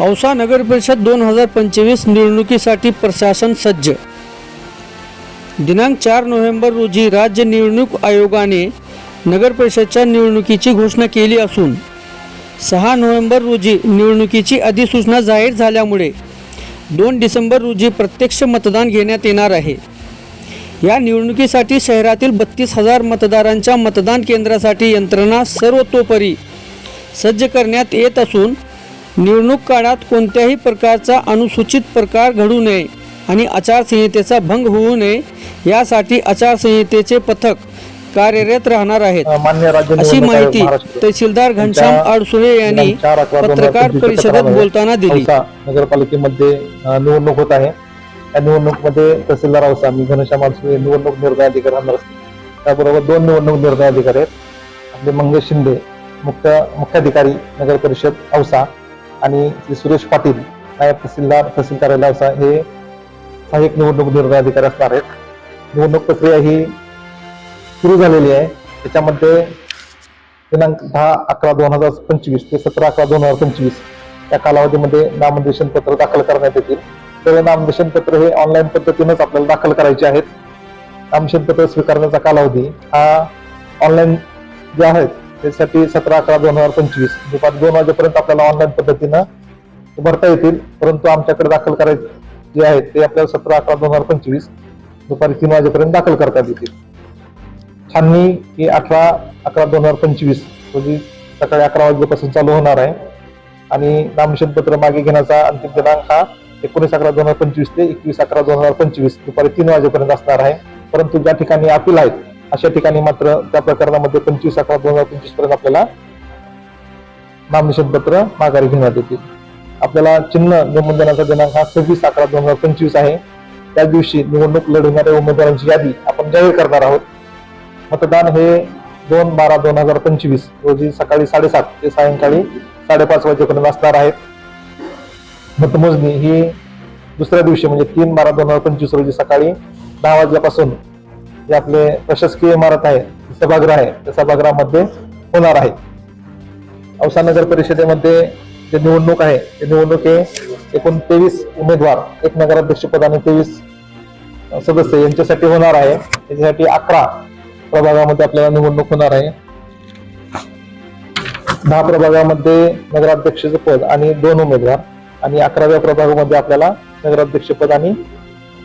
औसा नगर परिषद दोन हजार पंचवीस निवडणुकीसाठी प्रशासन सज्ज. दिनांक चार नोव्हेंबर रोजी राज्य निवडणूक आयोगाने नगर परिषदच्या निवडणुकीची घोषणा केली असून सहा नोव्हेंबर रोजी निवडणुकीची अधिसूचना जाहीर झाल्यामुळे दोन डिसेंबर रोजी प्रत्यक्ष मतदान घेण्यात येणार आहे. या निवडणुकीसाठी शहरातील बत्तीस हजार मतदारांच्या मतदान केंद्रासाठी यंत्रणा सर्वतोपरी सज्ज करण्यात येत असून निवडणूक काळात कोणत्याही प्रकारचा अनुसूचित प्रकार घडू नये आणि आचारसंहितेचा भंग होऊ नये यासाठी आचारसंहितेचे पथक कार्यरत राहणार आहेत. अशी माहिती तहसीलदार घनश्याम आडसुळे यांनी पत्रकार परिषदेत बोलताना दिली. नगरपालिकेमध्ये निवडणूक होत आहे. या निवडणुकीमध्ये तहसीलदार औसा मी घनश्याम आडसुळे निवडणूक निर्णय अधिकारी राहणार असतो. त्याबरोबर दोन निवडणूक निर्णय अधिकारी आहेत. आपले मंगेश शिंदे मुख्य मुख्याधिकारी नगर परिषद औसा. आणि श्री सुरेश पाटील नायब तहसीलदार तहसील कार्यालय असा हे सहाय्यक निवडणूक निर्णय अधिकारी असणार आहेत. निवडणूक प्रक्रिया ही सुरू झालेली आहे. त्याच्यामध्ये दिनांक दहा अकरा दोन हजार पंचवीस ते सतरा अकरा दोन हजार पंचवीस या कालावधीमध्ये नामनिर्देशन पत्र दाखल करण्यात येतील. तर नामनिर्देशन पत्र हे ऑनलाईन पद्धतीनंच आपल्याला दाखल करायचे आहेत. नामनिर्देशन पत्र स्वीकारण्याचा कालावधी हा ऑनलाईन जे आहेत त्यासाठी सतरा अकरा दोन हजार पंचवीस. दुपारी दोन वाजेपर्यंत आपल्याला ऑनलाईन पद्धतीनं भरता येतील. परंतु आमच्याकडे दाखल करायचे जे आहेत ते आपल्याला सतरा अकरा दोन हजार पंचवीस दुपारी तीन वाजेपर्यंत दाखल करता येतील. छाननी ही अठरा अकरा दोन हजार पंचवीस रोजी सकाळी अकरा वाजेपासून चालू होणार आहे. आणि नामनिर्देशन पत्र मागे घेण्याचा अंतिम दिनांक हा एकोणीस अकरा दोन हजार पंचवीस ते एकवीस अकरा दोन हजार पंचवीस दुपारी तीन वाजेपर्यंत असणार आहे. परंतु ज्या ठिकाणी अपील आहेत अशा ठिकाणी मात्र त्या प्रकरणामध्ये पंचवीस अकरा दोन हजार पंचवीसपर्यंत आपल्याला नामनिर्देशन पत्र माघारी घेण्यात येतील. आपल्याला चिन्ह निबंधनाचा दिनांक हा सव्वीस अकरा दोन हजार पंचवीस आहे. त्या दिवशी निवडणूक लढवणाऱ्या उमेदवारांची यादी आपण जाहीर करणार आहोत. मतदान हे दोन बारा दोन हजार पंचवीस रोजी सकाळी साडेसात ते सायंकाळी साडेपाच वाजेपर्यंत असणार आहेत. मतमोजणी ही दुसऱ्या दिवशी म्हणजे तीन बारा दोन हजार पंचवीस रोजी सकाळी दहा वाजल्यापासून जे आपले प्रशासकीय इमारत आहे सभागृह आहे त्या सभागृहामध्ये होणार आहे. औसा नगर परिषदेमध्ये जे निवडणूक आहे ते निवडणूक हे एकूण तेवीस उमेदवार एक नगराध्यक्षपद आणि तेवीस सदस्य यांच्यासाठी होणार आहे. त्याच्यासाठी अकरा प्रभागामध्ये आपल्याला निवडणूक होणार आहे. दहा प्रभागामध्ये नगराध्यक्षचं पद आणि दोन उमेदवार आणि अकराव्या प्रभागामध्ये आपल्याला नगराध्यक्षपद आणि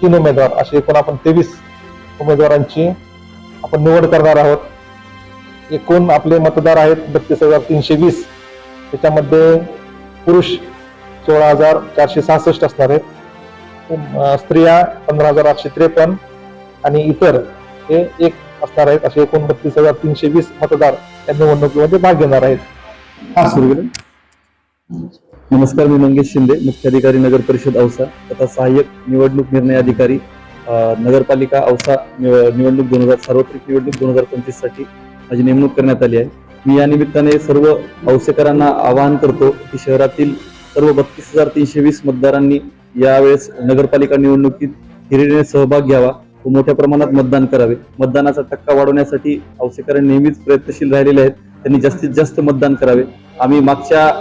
तीन उमेदवार असे एकूण आपण तेवीस उमेदवारांची आपण निवड करणार आहोत. एकूण आपले मतदार आहेत बत्तीस हजार तीनशे वीस. त्याच्यामध्ये पुरुष सोळा हजार चारशे सहासष्ट असणार आहेत. स्त्रिया पंधरा हजार आठशे त्रेपन्न आणि इतर हे एक असणार आहेत. असे एकूण बत्तीस हजार तीनशे वीस मतदार या निवडणुकीमध्ये भाग घेणार आहेत. हा सुरू नमस्कार मी मंगेश शिंदे मुख्याधिकारी नगर परिषद औसा. तथा सहाय्यक निवडणूक निर्णय अधिकारी नगरपालिका औसा निव- निवडणूक दोन हजार सार्वत्रिक निवडणूक दोन हजार पंचवीससाठी माझी नेमणूक करण्यात आली आहे. मी या निमित्ताने सर्व औसेकरांना आवाहन करतो की शहरातील सर्व बत्तीस हजार तीनशे वीस मतदारांनी यावेळेस नगरपालिका निवडणुकीत हिरिरीने सहभाग घ्यावा व मोठ्या प्रमाणात मतदान करावे. मतदानाचा टक्का वाढवण्यासाठी औसेकरांनी नेहमीच प्रयत्नशील राहिलेले आहेत. त्यांनी जास्तीत जास्त मतदान करावे. आम्ही मागच्या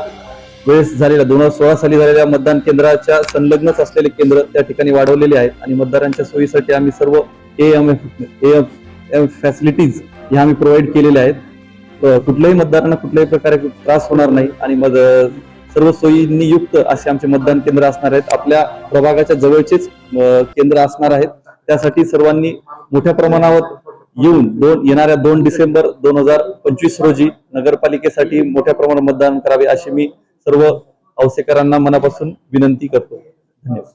वेळेस झालेल्या दोन हजार सोळा साली झालेल्या मतदान केंद्राच्या संलग्नच असलेले केंद्र त्या ठिकाणी वाढवलेले आहेत आणि मतदारांच्या सोयीसाठी आम्ही सर्व A M F A M facilities ह्या आम्ही प्रोव्हाइड केलेल्या आहेत. कुठल्याही मतदारांना कुठल्याही प्रकारे त्रास होणार नाही आणि मग सर्व सोयींनी युक्त असे आमचे मतदान केंद्र असणार आहेत. आपल्या प्रभागाच्या जवळचेच केंद्र असणार आहेत. त्यासाठी सर्वांनी मोठ्या प्रमाणावर येऊन दोन येणाऱ्या दोन डिसेंबर दोन हजार पंचवीस रोजी नगरपालिकेसाठी मोठ्या प्रमाणात मतदान करावे अशी मी सर्व औसेकरांना मनापासून विनंती करतो. धन्यवाद.